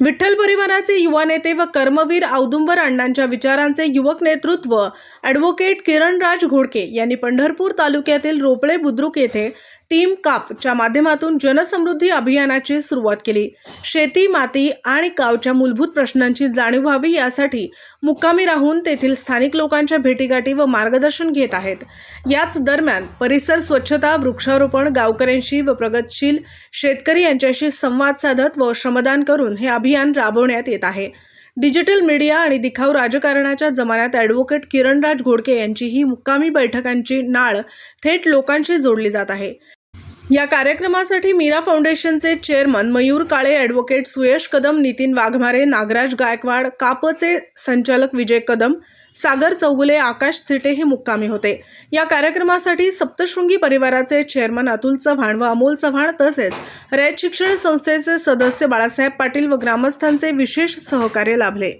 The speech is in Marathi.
विठ्ठल परिवाराचे युवा नेते व कर्मवीर औदुंबर अण्णांच्या विचारांचे युवक नेतृत्व ॲडव्होकेट किरणराज घोडके यांनी पंढरपूर तालुक्यातील रोपळे बुद्रुक येथे टीम कापच्या माध्यमातून जनसमृद्धी अभियानाची सुरुवात केली. शेती माती आणि गावच्या मूलभूत प्रश्नांची जाणीव व्हावी यासाठी मुक्कामी राहून तेथील स्थानिक लोकांच्या भेटीगाठी व मार्गदर्शन घेत आहेत. याच दरम्यान परिसर स्वच्छता वृक्षारोपण गावकऱ्यांशी व प्रगतशील शेतकरी यांच्याशी संवाद साधत व श्रमदान करून हे अभियान राबवण्यात येत आहे. डिजिटल मीडिया आणि दिखाऊ राजकारणाच्या जमान्यात ॲडव्होकेट किरणराज घोडके यांची ही मुक्कामी बैठकांची नाळ थेट लोकांशी जोडली जात आहे. या कार्यक्रमासाठी मीरा फाउंडेशनचे चेअरमन मयूर काळे ॲडव्होकेट सुयश कदम नितीन वाघमारे नागराज गायकवाड कापचे संचालक विजय कदम सागर चौगुले आकाश थिटे हे मुक्कामी होते. या कार्यक्रमासाठी सप्तशृंगी परिवाराचे चेअरमन अतुल चव्हाण व अमोल चव्हाण तसेच रयत शिक्षण संस्थेचे सदस्य बाळासाहेब पाटील व ग्रामस्थांचे विशेष सहकार्य लाभले.